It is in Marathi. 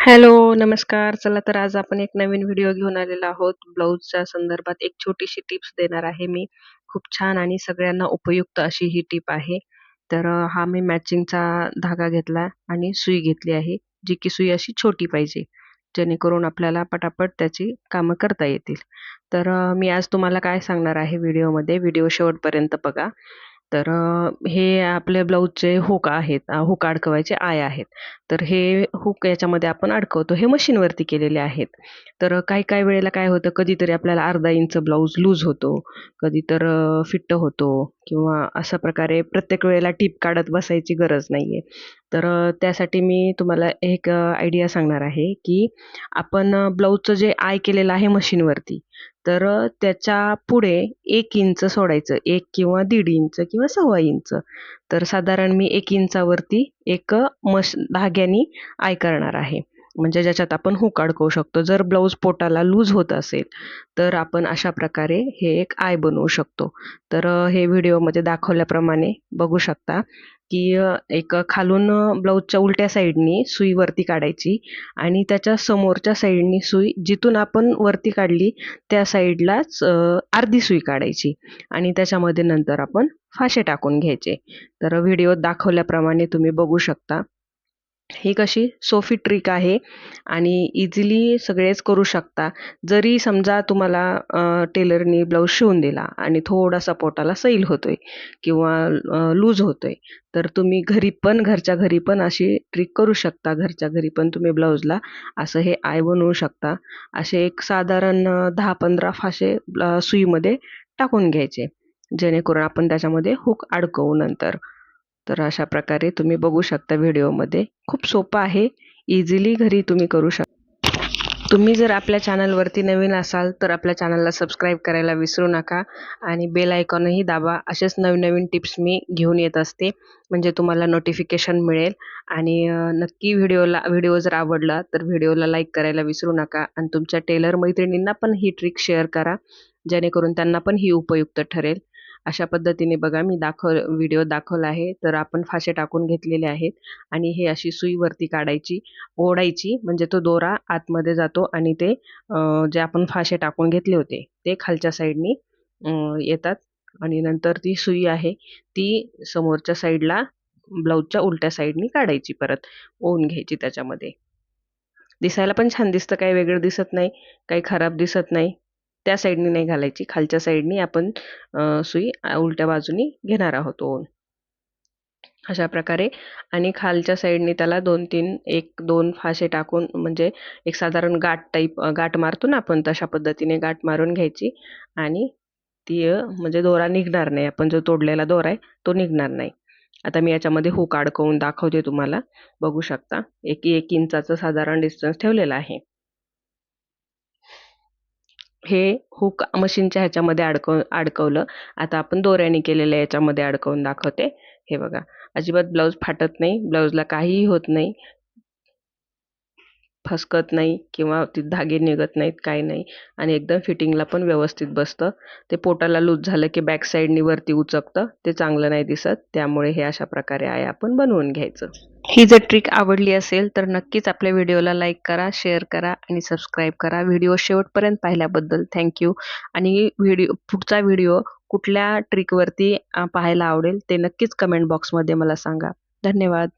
हॅलो, नमस्कार. चला तर आज आपण एक नवीन व्हिडिओ घेऊन आलेलो आहोत. ब्लाऊजच्या संदर्भात एक छोटीशी टिप्स देणार आहे मी. खूप छान आणि सगळ्यांना उपयुक्त अशी ही टिप आहे. तर हा मी मॅचिंगचा धागा घेतला आणि सुई घेतली आहे, जी की सुई अशी छोटी पाहिजे, जेणेकरून आपल्याला पटापट त्याची कामं करता येतील. तर मी आज तुम्हाला काय सांगणार आहे व्हिडिओमध्ये, व्हिडिओ शेवटपर्यंत बघा. तर हे आपल्या ब्लाऊजचे हुक आहेत. हुक अडकवायचे आय आहेत. तर हे हुक याच्यामध्ये आपण अडकवतो. हे मशीनवरती केलेले आहेत. तर काही-काही वेळेला काय होतं, कधीतरी आपल्याला अर्धा इंच ब्लाऊज लूज होतो, कधी तर फिट्ट होतो किंवा अशा प्रकारे प्रत्येक वेळेला टिप काढत बसायची गरज नाही आहे तर त्यासाठी मी तुम्हाला एक आयडिया सांगणार आहे, की आपण ब्लाऊजचं जे आय केलेलं आहे मशीनवरती, तर त्याच्या पुढे एक इंच सोडायचं. एक किंवा दीड इंच किंवा सव्वा इंच. तर साधारण मी एक इंचावरती एक मश धाग्यानी आय करणार आहे. म्हणजे ज्याच्यात आपण हुक अडकवू शकतो. जर ब्लाऊज पोटाला लूज होत असेल, तर आपण अशा प्रकारे हे एक आय बनवू शकतो. तर हे व्हिडिओमध्ये दाखवल्याप्रमाणे बघू शकता, की एक खालून ब्लाऊजच्या उलट्या साईडनी सुई वरती काढायची आणि त्याच्या समोरच्या साईडनी सुई जिथून आपण वरती काढली त्या साईडलाच अर्धी सुई काढायची आणि त्याच्यामध्ये नंतर आपण फाशे टाकून घ्यायचे. तर व्हिडिओत दाखवल्याप्रमाणे तुम्ही बघू शकता. ही कशी सोपी ट्रिक आहे आणि इझिली सगळेच करू शकता. जरी समजा तुम्हाला टेलरनी ब्लाऊज शिवून दिला आणि थोडासा पोटाला सैल होतोय किंवा लूज लूज होतोय, तर तुम्ही घरी पण घरच्या घरी पण अशी ट्रिक करू शकता. घरच्या घरी पण तुम्ही ब्लाऊजला असं हे आय बनवू शकता. असे एक साधारण दहा पंधरा फासे सुईमध्ये टाकून घ्यायचे, जेणेकरून आपण त्याच्यामध्ये हुक अडकवू नंतर. तर अशा प्रकारे तुम्ही बघू शकता व्हिडिओमध्ये. खूप सोपं आहे. इझिली घरी तुम्ही करू शकता. तुम्ही जर आपल्या चॅनलवरती नवीन असाल, तर आपल्या चॅनलला सबस्क्राईब करायला विसरू नका आणि बेल आयकॉनही दाबा. असेच नवीन-नवीन टिप्स मी घेऊन येत असते, म्हणजे तुम्हाला नोटिफिकेशन मिळेल आणि नक्की व्हिडिओला व्हिडिओ जर आवडला, तर व्हिडिओला लाईक करायला विसरू नका आणि तुमच्या टेलर मैत्रिणींना पण ही ट्रिक शेअर करा, जेणेकरून त्यांना पण ही उपयुक्त ठरेल. अशा पद्धतीने बघा मी दाखव व्हिडिओ दाखवला आहे. तर आपण फाशे टाकून घेतलेले आहेत आणि हे अशी सुई वरती काढायची, ओढायची म्हणजे तो दोरा आतमध्ये जातो आणि ते जे आपण फाशे टाकून घेतले होते, ते खालच्या साईडनी येतात आणि नंतर ती सुई आहे, ती समोरच्या साईडला ब्लाऊजच्या उलट्या साईडनी काढायची परत, ओवून घ्यायची त्याच्यामध्ये. दिसायला पण छान दिसतं, काही वेगळं दिसत नाही, काही खराब दिसत नाही. त्या साईडनी नाही घालायची, खालच्या साईडनी आपण सुई उलट्या बाजूनी घेणार आहोत ओन अशा प्रकारे आणि खालच्या साईडने त्याला 2-3 1-2 फाशे टाकून म्हणजे एक साधारण गाठ टाईप गाठ मारतो ना आपण, तशा पद्धतीने गाठ मारून घ्यायची आणि ती म्हणजे दोरा निघणार नाही. आपण जो तोडलेला दोरा आहे, तो निघणार नाही. आता मी याच्यामध्ये हुक अडकवून दाखवते तुम्हाला. बघू शकता. एक एक इंचाचं साधारण डिस्टन्स ठेवलेला आहे. हे हुक मशीनच्या ह्याच्यामध्ये अडकव अडकवलं. आता आपण दोऱ्याने केलेल्या याच्यामध्ये अडकवून दाखवते. हे बघा. अजिबात ब्लाऊज फाटत नाही. ब्लाऊजला काहीही होत नाही. फसकत नाही किंवा ती धागे निघत नाहीत, काही नाही आणि एकदम फिटिंगला पण व्यवस्थित बसतं. ते पोटाला लूज झालं की बॅक साईडनी वरती उचकतं. ते चांगलं नाही दिसत. त्यामुळे हे अशा प्रकारे आहे आपण बनवून घ्यायचं. ही जर ट्रिक आवडली असेल, तर नक्कीच आपल्या व्हिडिओला लाईक करा, शेअर करा आणि सबस्क्राईब करा. व्हिडिओ शेवटपर्यंत पाहिल्याबद्दल थँक यू आणि व्हिडिओ पुढचा व्हिडिओ कुठल्या ट्रिकवरती पाहायला आवडेल, ते नक्कीच कमेंट बॉक्समध्ये मला सांगा. धन्यवाद.